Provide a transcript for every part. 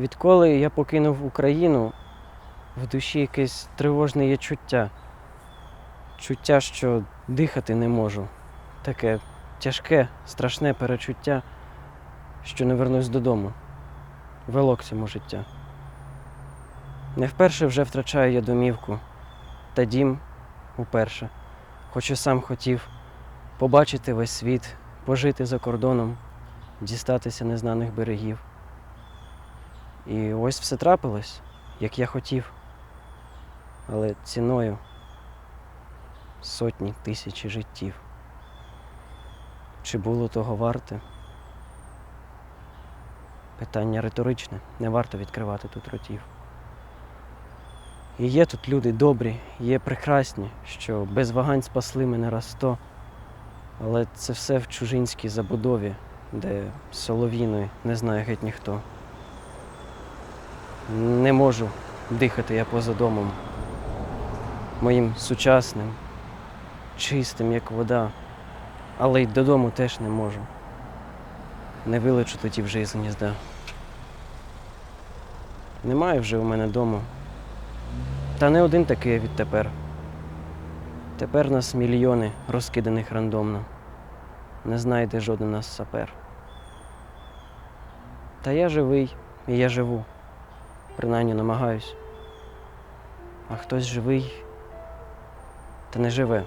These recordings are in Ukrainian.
Відколи я покинув Україну, в душі якесь тривожне є чуття. Чуття, що дихати не можу. Таке тяжке, страшне перечуття, що не вернусь додому. Вело к цьому життя. Не вперше вже втрачаю я домівку, та дім уперше. Хоч і сам хотів побачити весь світ, пожити за кордоном, дістатися незнаних берегів. І ось все трапилось, як я хотів. Але ціною сотні тисячі життів. Чи було того варте? Питання риторичне, не варто відкривати тут ротів. І є тут люди добрі, є прекрасні, що без вагань спасли мене раз сто, але це все в чужинській забудові, де солов'їної не знає геть ніхто. Не можу дихати я поза домом. Моїм сучасним, чистим, як вода, але й додому теж не можу. Не вилечу тоді вже із гнізда. Немає вже у мене дому. Та не один такий відтепер. Тепер нас мільйони розкиданих рандомно. Не знайде жоден нас сапер. Та я живий, і я живу. Принаймні намагаюсь. А хтось живий та не живе,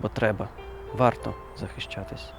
бо треба, варто захищатись.